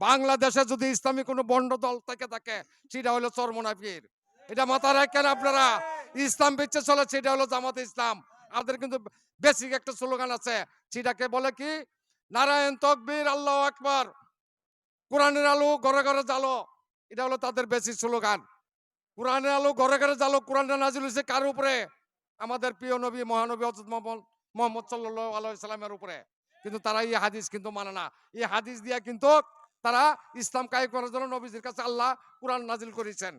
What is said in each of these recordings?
বাংলাদেশে যদি ইসলামী কোনো বন্ড দল থেকে থাকে, সেটা হলো চরমনাফির। এটা মাথায় রাখেন আপনারা, ইসলাম বিচ্ছে চলে, সেটা হলো জামাত ইসলাম। আমাদের কিন্তু বেসিক একটা স্লোগান আছে, সেটাকে বলে কি? নারায়ণ তকবীর, আল্লাহ আকবার। কোরআনের আলো ঘরে ঘরে জালো এটা হলো তাদের বেসিক স্লোগান। কোরআনের আলো ঘরে ঘরে জালো কোরআনটা নাজিল হয়েছে কার উপরে? আমাদের প্রিয় নবী, মহানবী হজরত মোহাম্মদ সাল্লাহ আলাইসাল্লামের উপরে। কিন্তু তারা এই হাদিস কিন্তু মানে না। এই হাদিস দিয়া কিন্তু তারা ইসলাম কায়ে করার জন্য নবীজির কাছে আল্লাহ কোরআন নাজিল করেছেন।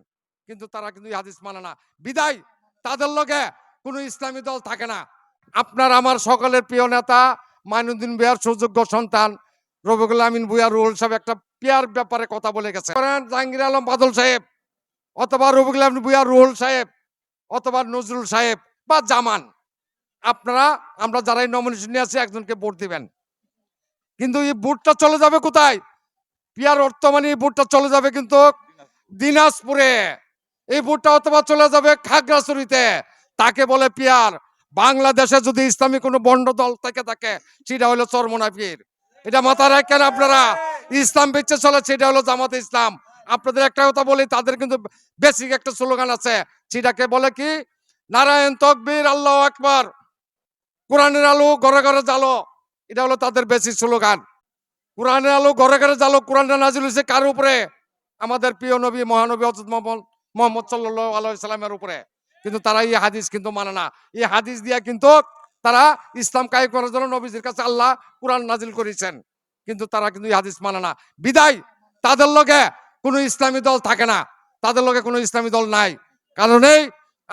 কিন্তু তারা কিন্তু হাদিস মানে না। বিদায়, তাদের লগে কোনো ইসলামী দল থাকে না। আপনার আমার সকলের প্রিয় নেতা, মাইনুদ্দিন বিহার সুযোগ্য সন্তান রবিকুল আমিন ভুয়া রুহুল সাহেব একটা পেয়ার ব্যাপারে কথা বলে গেছে। জাহাঙ্গীর আলম বাদল সাহেব, অথবা রবিকুল আমিন ভুয়া রুহুল সাহেব, অথবা নজরুল সাহেব বা জামান। আপনারা, আমরা যারাই নমিনেশন নিয়ে আছি, একজনকে ভোট দিবেন। কিন্তু এই ভোটটা চলে যাবে কোথায়? পিয়ার অর্থ মানে এই ভোটটা চলে যাবে কিন্তু দিনাজপুরে। এই ভোটটা অথবা চলে যাবে খাগড়াছড়িতে। তাকে বলে পিয়ার। বাংলাদেশে যদি ইসলামী কোনো বন্ড দল থেকে থাকে, সেটা হলো চরমনাফির। এটা মাথায় রাখেন আপনারা। ইসলাম বিচ্ছে চলে, সেটা হলো জামাত ইসলাম। আপনাদের একটা কথা বলি, তাদের কিন্তু বেসিক একটা স্লোগান আছে। সেটাকে বলে কি? নারায়ণ তকবীর, আল্লাহ আকবার। কোরআনের আলো, ঘরে ঘরে জালো এটা হলো তাদের বেসিক স্লোগান। কোরআনের আলো ঘরে ঘরে জালো কোরআনটা নাজিল হয়েছে কার উপরে? আমাদের প্রিয় নবী, মহানবী হজরত মোহাম্মদ সাল্লাহ আলাইসাল্লামের উপরে। কিন্তু তারা এই হাদিস কিন্তু মানে না। এই হাদিস দিয়া কিন্তু তারা ইসলাম কায়ে করার জন্য নবীজির কাছে আল্লাহ কোরআন নাজিল করেছেন। কিন্তু তারা কিন্তু এই হাদিস মানে না। বিদায়, তাদের লগে কোনো ইসলামী দল থাকে না। তাদের লগে কোনো ইসলামী দল নাই। কারণ এই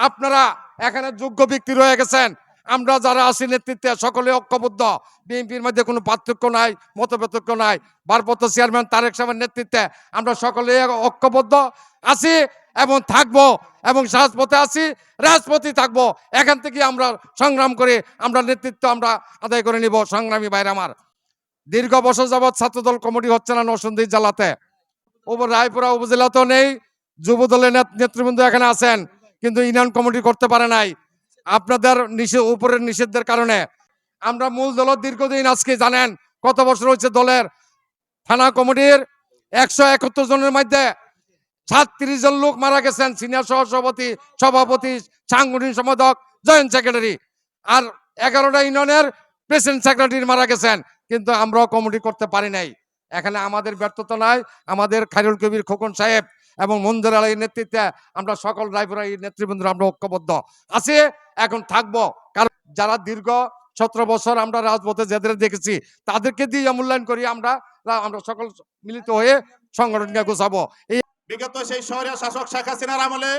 আপনারা এখানে যোগ্য ব্যক্তি রয়ে গেছেন। আমরা যারা আছি নেতৃত্বে, সকলে ঐক্যবদ্ধ। বিএনপির মধ্যে কোনো পার্থক্য নাই, মতপার্থক্য নাই। ভারপ্রাপ্ত চেয়ারম্যান তারেক সাহেবের নেতৃত্বে আমরা সকলে ঐক্যবদ্ধ আছি এবং থাকব এবং রাজপথে আছি রাজপথে থাকব। এখান থেকে আমরা সংগ্রাম করে আমরা নেতৃত্ব আমরা আদায় করে নিব, সংগ্রামী বাইরে আমার। দীর্ঘ বছর যাবৎ ছাত্রদল কমিটি হচ্ছে না নরসিংদী জেলাতে। রায়পুরা উপজেলাতেও নেই যুব দলের নেতৃবৃন্দ এখানে আছেন, কিন্তু ইউনিয়ন কমিটি করতে পারে নাই। আপনাদের নিষেধ উপরের নিষেধের কারণে আমরা মূল দল দীর্ঘদিন আজকে জানেন কত বছর হচ্ছে দলের থানা কমিটির। একশো একাত্তর জনের মধ্যে সাতত্রিশ জন লোক মারা গেছেন, সিনিয়র সহসভাপতি, সভাপতি, সাংগঠনিক সম্পাদক, জয়েন্ট সেক্রেটারি। আর এগারোটা ইউনিয়নের প্রেসিডেন্ট সেক্রেটারি মারা গেছেন, কিন্তু আমরাও কমিটি করতে পারি নাই। এখানে আমাদের ব্যর্থতা নাই। আমাদের খাইরুল কবির খোকন সাহেব এবং মঞ্জুর আলীর নেতৃত্বে আমরা সকল রায়পুরা নেতৃবৃন্দ, আমরা ঐক্যবদ্ধ। আছি, এখন থাকব। কারণ যারা দীর্ঘ সতেরো বছর আমরা রাজপথে যাদের দেখেছি, তাদেরকে দিয়ে মূল্যায়ন করি আমরা আমরা সকল মিলিত হয়ে সংগঠনকে গোছাবো। এই বিগত সেই শহরের শাসক শেখ হাসিনার আমলে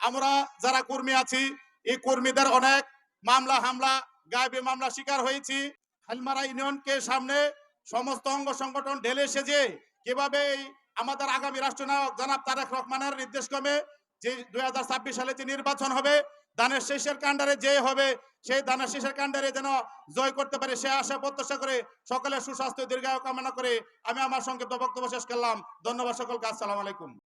আমরা যারা কর্মী আছি, এই কর্মীদের অনেক মামলা, হামলা, গায়েবী মামলা শিকার হয়েছি। হালমারা ইউনিয়নকে সামনে সমস্ত অঙ্গ সংগঠন ঢেলে এসেছে কীভাবে আমাদের আগামী রাষ্ট্রনায়ক জনাব তারেক রহমানের নির্দেশ ক্রমে যে দুই হাজার ছাব্বিশ সালে যে নির্বাচন হবে, দানের শেষের কাণ্ডারে যে হবে, সেই দানের শেষের কাণ্ডারে যেন জয় করতে পারে, সে আশা প্রত্যাশা করে সকলের সুস্বাস্থ্য, দীর্ঘায়ু কামনা করে আমি আমার সংক্ষিপ্ত বক্তব্য শেষ করলাম। ধন্যবাদ সকলকে, আসসালামু আলাইকুম।